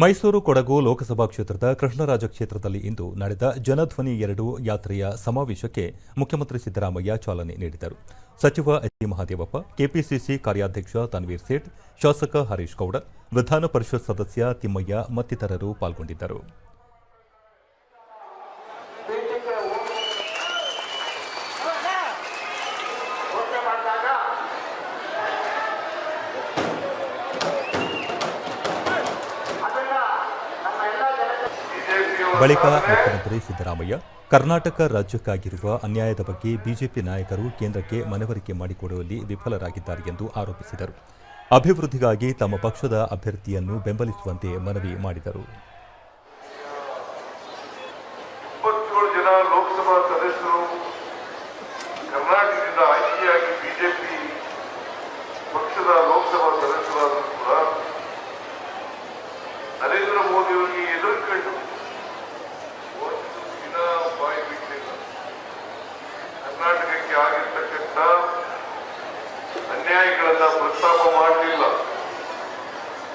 ಮೈಸೂರು ಕೊಡಗು ಲೋಕಸಭಾ ಕ್ಷೇತ್ರದ ಕೃಷ್ಣರಾಜ ಕ್ಷೇತ್ರದಲ್ಲಿ ಇಂದು ನಡೆದ ಜನಧ್ವನಿ ಎರಡು ಯಾತ್ರೆಯ ಸಮಾವೇಶಕ್ಕೆ ಮುಖ್ಯಮಂತ್ರಿ ಸಿದ್ದರಾಮಯ್ಯ ಚಾಲನೆ ನೀಡಿದರು. ಸಚಿವ ಎಚ್ ಡಿ ಮಹಾದೇವಪ್ಪ, ಕೆಪಿಸಿಸಿ ಕಾರ್ಯಾಧ್ಯಕ್ಷ ತನ್ವೀರ್ ಸೇಠ್, ಶಾಸಕ ಹರೀಶ್ ಗೌಡ, ವಿಧಾನ ಪರಿಷತ್ ಸದಸ್ಯ ತಿಮ್ಮಯ್ಯ ಮತ್ತಿತರರು ಪಾಲ್ಗೊಂಡಿದ್ದರು. ಬಳಿಕ ಮುಖ್ಯಮಂತ್ರಿ ಸಿದ್ದರಾಮಯ್ಯ, ಕರ್ನಾಟಕ ರಾಜ್ಯಕ್ಕಾಗಿರುವ ಅನ್ಯಾಯದ ಬಗ್ಗೆ ಬಿಜೆಪಿ ನಾಯಕರು ಕೇಂದ್ರಕ್ಕೆ ಮನವರಿಕೆ ಮಾಡಿಕೊಡುವಲ್ಲಿ ವಿಫಲರಾಗಿದ್ದಾರೆ ಎಂದು ಆರೋಪಿಸಿದರು. ಅಭಿವೃದ್ಧಿಗಾಗಿ ತಮ್ಮ ಪಕ್ಷದ ಅಭ್ಯರ್ಥಿಯನ್ನು ಬೆಂಬಲಿಸುವಂತೆ ಮನವಿ ಮಾಡಿದರು. ನರೇಂದ್ರ ಮೋದಿಯವರಿಗೆ ಆಗಿರ್ತಕ್ಕಂಥ ಅನ್ಯಾಯಗಳನ್ನ ಪ್ರಸ್ತಾಪ ಮಾಡಲಿಲ್ಲ.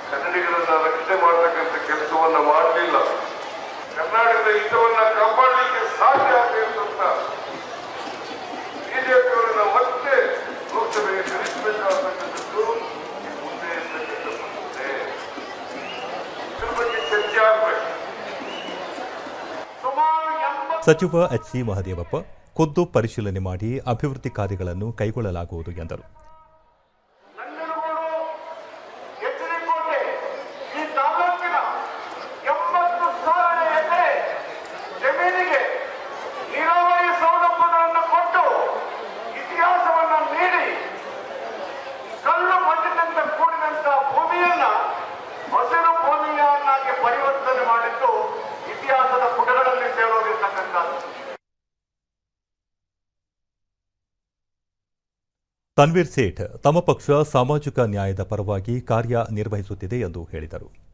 ಕನ್ನಡಿಗರನ್ನ ರಕ್ಷಣೆ ಮಾಡತಕ್ಕಂಥ ಕೆಲಸವನ್ನ ಮಾಡಲಿಲ್ಲ. ಕರ್ನಾಟಕದ ಹಿತವನ್ನ ಕಾಪಾಡಲಿಕ್ಕೆ ಸಾಧ್ಯ ಅಂತ ಬಿಜೆಪಿಯವರನ್ನ ಮತ್ತೆ ಲೋಕಸಭೆಗೆ ಕಳಿಸಬೇಕಾಗತಕ್ಕಂಥದ್ದು ಮುಂದೆ ಮುಂದೆ ಇದ್ರ ಬಗ್ಗೆ ಚರ್ಚೆ ಆಗ್ಬೇಕು. ಸಚಿವ ಎಚ್ ಸಿ ಮಹದೇವಪ್ಪ ಖುದ್ದು ಪರಿಶೀಲನೆ ಮಾಡಿ ಅಭಿವೃದ್ಧಿ ಕಾರ್ಯಗಳನ್ನು ಕೈಗೊಳ್ಳಲಾಗುವುದು ಎಂದರು. ಪರಿವರ್ತನೆ ಮಾಡಿದ್ದು ಇತಿಹಾಸದ ತಾಲೂಕಿನ ತನ್ವೀರ್ ಸೇಠ್ ತಮ್ಮ ಪಕ್ಷ ಸಾಮಾಜಿಕ ನ್ಯಾಯದ ಪರವಾಗಿ ಕಾರ್ಯನಿರ್ವಹಿಸುತ್ತಿದೆ ಎಂದು ಹೇಳಿದರು.